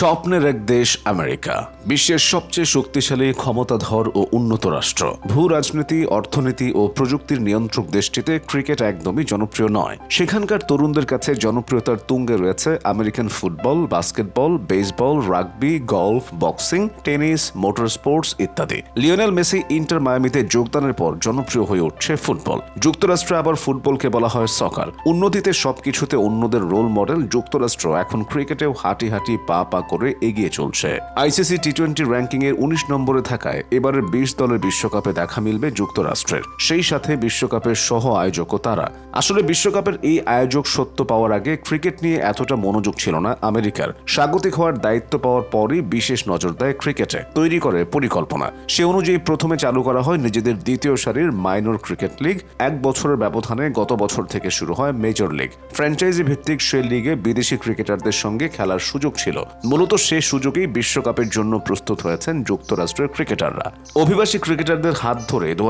স্বপ্নের এক দেশ, আমেরিকা। বিশ্বের সবচেয়ে শক্তিশালী, ক্ষমতাধর ও উন্নত রাষ্ট্র। ভূ রাজনীতি, অর্থনীতি ও প্রযুক্তির নিয়ন্ত্রক দেশটিতে ক্রিকেট একদমই জনপ্রিয় নয়। সেখানকার তরুণদের কাছে জনপ্রিয়তার তুঙ্গে রয়েছে American football, basketball, baseball, rugby, golf, boxing, tennis motor sports ইত্যাদি। লিওনেল মেসি ইন্টার মায়ামিতে যোগদানের পর জনপ্রিয় হয়ে উঠছে ফুটবল। যুক্তরাষ্ট্রে আবার ফুটবলকে বলা হয় সকার। উন্নতিতে সবকিছুতে অন্যদের রোল মডেল যুক্তরাষ্ট্র। এখন ক্রিকেটেও হাঁটি হাঁটি পা পা করে এগিয়ে চলছে। আইসিসি টি টোয়েন্টি র্যাঙ্কিং এর উনিশ নম্বরে থাকায় এবারের বিশ দলের বিশ্বকাপে দেখা মিলবে যুক্তরাষ্ট্রের। সেই সাথে বিশ্বকাপের সহ আয়োজকও তারা। আসলে বিশ্বকাপের এই আয়োজক সত্য পাওয়ার আগে ক্রিকেট নিয়ে এতটা মনোযোগ ছিল না আমেরিকার। স্বাগতিক হওয়ার দায়িত্ব পাওয়ার পরই বিশেষ নজর দেয় ক্রিকেটে। তৈরি করে পরিকল্পনা। সে অনুযায়ী প্রথমে চালু করা হয় নিজেদের দ্বিতীয় সারির মাইনর ক্রিকেট লিগ। এক বছরের ব্যবধানে গত বছর থেকে শুরু হয় মেজর লিগ। ফ্র্যাঞ্চাইজি ভিত্তিক সে লিগে বিদেশি ক্রিকেটারদের সঙ্গে খেলার সুযোগ ছিল। মূলত সে সুযোগেই বিশ্বকাপের জন্য প্রস্তুত হয়েছেন যুক্তরাষ্ট্রের ক্রিকেটাররা। অভিবাসী ক্রিকেটারদের হাত ধরে দু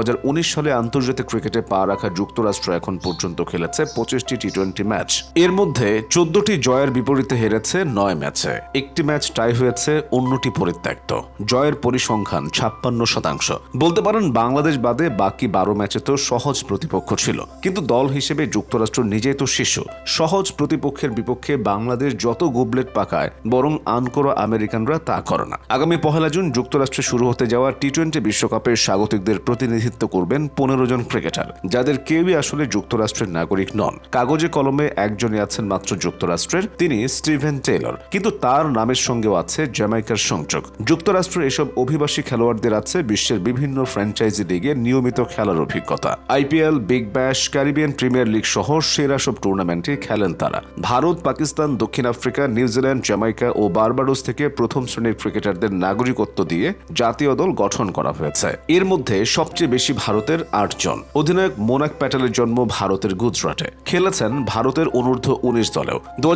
সালে আন্তর্জাতিক ক্রিকেটে পা রাখা যুক্তরাষ্ট্র এখন পর্যন্ত খেলেছে পঁচিশটি টি টোয়েন্টি ম্যাচ। এর মধ্যে চোদ্দটি জয়ের বিপরীতে হেরেছে নয় ম্যাচে। একটি ম্যাচ টাই হয়েছে, অন্যটি পরিত্যক্ত। জয়ের পরিসংখ্যান ছাপ্পান্ন শতাংশ। বলতে পারেন, বাংলাদেশ বাদে বাকি বারো ম্যাচে তো সহজ প্রতিপক্ষ ছিল। কিন্তু দল হিসেবে যুক্তরাষ্ট্র নিজেই তো শিশু। সহজ প্রতিপক্ষের বিপক্ষে বাংলাদেশ যত গুবলেট পাকায়, বরং আনকোরা আমেরিকানরা তা করে না। আগামী পহেলা জুন যুক্তরাষ্ট্রে শুরু হতে যাওয়া টি টোয়েন্টি বিশ্বকাপের স্বাগতিকদের প্রতিনিধিত্ব করবেন পনেরো জন ক্রিকেটার, যাদের কেউই আসলে যুক্তরাষ্ট্রের নাগরিক নন। কাগজে কলমে একজনই আছেন মাত্র যুক্তরাষ্ট্রের, তিনি স্টিভেন টেইলর, কিন্তু তার নামের সঙ্গেও আছে জ্যামাইকার সংযোগ। যুক্তরাষ্ট্রের এসব অভিবাসী খেলোয়াড়দের আছে বিশ্বের বিভিন্ন ফ্র্যাঞ্চাইজি লিগে নিয়মিত খেলার অভিজ্ঞতা। IPL, Big Bash, Caribbean Premier League সহ সেরা সব টুর্নামেন্টে খেলেন তারা। ভারত, পাকিস্তান, দক্ষিণ আফ্রিকা, নিউজিল্যান্ড, জ্যামাইকা ও বারবাডোস থেকে প্রথম শ্রেণির ক্রিকেটারদের নাগরিকত্ব দিয়ে জাতীয় দল গঠন করা হয়েছে। এর মধ্যে সবচেয়ে বেশি ভারতের আটজন। অধিনায়ক মোনাক প্যাটেলের জন্ম ভারতের গুজরাটে। খেলেছেন ভারতের অনূর্ধ্ব উনিশ দলেও। দু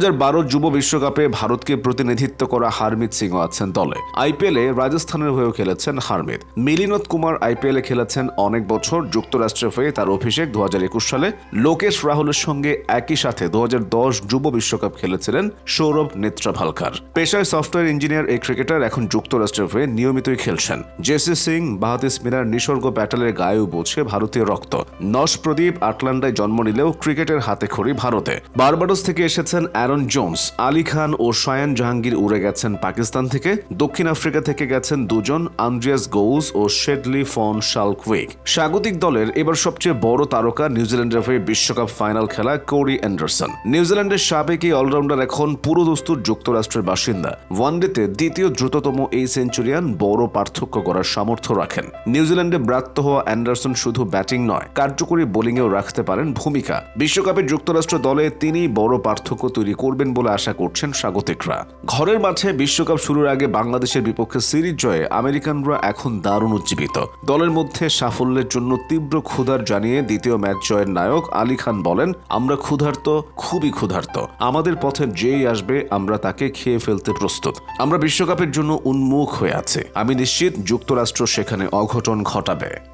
যুব বিশ্বকাপে ভারতকে প্রতিনিধিত্ব করা হারমিত সিংও আছেন দলে। আইপিএলে রাজস্থানের হয়েও খেলেছেন হারমিত। মিলিনত কুমার আইপিএলে খেলেছেন অনেক বছর। যুক্তরাষ্ট্রের হয়ে তার অভিষেক দু হাজার একুশ সালে। লোকেশ রাহুলের সঙ্গে একই সাথে দু হাজার দশ যুব বিশ্বকাপ খেলেছিলেন সৌরভ নেত্রাভালকার। পেশায় সফটওয়্যার ইঞ্জিনিয়ার এই ক্রিকেটার এখন যুক্তরাষ্ট্রের হয়ে নিয়মিতই খেলছেন। জেসি সিং বাহাদিস মিনার নিসর্গ প্যাটেলের গায়েও বোঝে ভারতীয় রক্ত। নশ প্রদীপ আটলান্টায় জন্ম নিলেও ক্রিকেটের হাতে খড়ি ভারতে। বারবাডোস থেকে এসেছেন অ্যারন জোন্স। আলী খান ও শায়ান জাহাঙ্গীর উড়ে গেছেন পাকিস্তান থেকে। দক্ষিণ আফ্রিকা থেকে গেছেন দুজন, আন্দ্রিয়াস গৌস ও শেডলি ফন শালকুইক স্বাগতিক দলের এবার সবচেয়ে বড় তারকা নিউজিল্যান্ডের হয়ে বিশ্বকাপ ফাইনাল খেলা কোরি অ্যান্ডারসন। নিউজিল্যান্ডের সাবেক এই অলরাউন্ডার এখন পুরোদস্তুর যুক্তরাষ্ট্রের বাসিন্দা। ওয়ানডেতে দ্বিতীয় দ্রুততম এই সেঞ্চুরিয়ান বড় পার্থক্য করার সামর্থ্য রাখেন। নিউজিল্যান্ডে ব্রাত্য হওয়া অ্যান্ডারসন শুধু ব্যাটিং নয়, কার্যকরী বোলিংয়েও রাখতে পারেন ভূমিকা। বিশ্বকাপে যুক্তরাষ্ট্র দলে তিনি বড় পার্থক্য তৈরি করবেন বলে আশা করছেন স্বাগতিকরা। ঘরের মাঠে বিশ্বকাপ শুরুর আগে বাংলাদেশের বিপক্ষে সিরিজ জয়ে আমেরিকানরা এখন দারুণ উজ্জীবিত। দলের মধ্যে সাফল্যের জন্য তীব্র ক্ষুধার জানিয়ে দ্বিতীয় ম্যাচ জয়ের নায়ক আলী খান বলেন, আমরা ক্ষুধার্ত, খুবই ক্ষুধার্ত। আমাদের পথে যেই আসবে, আমরা তাকে খেয়ে ফেলতে প্রস্তুত। আমরা বিশ্বকাপের জন্য উন্মুখ হয়ে আছে। আমি নিশ্চিত যুক্তরাষ্ট্র সেখানে অঘটন ঘটাবে।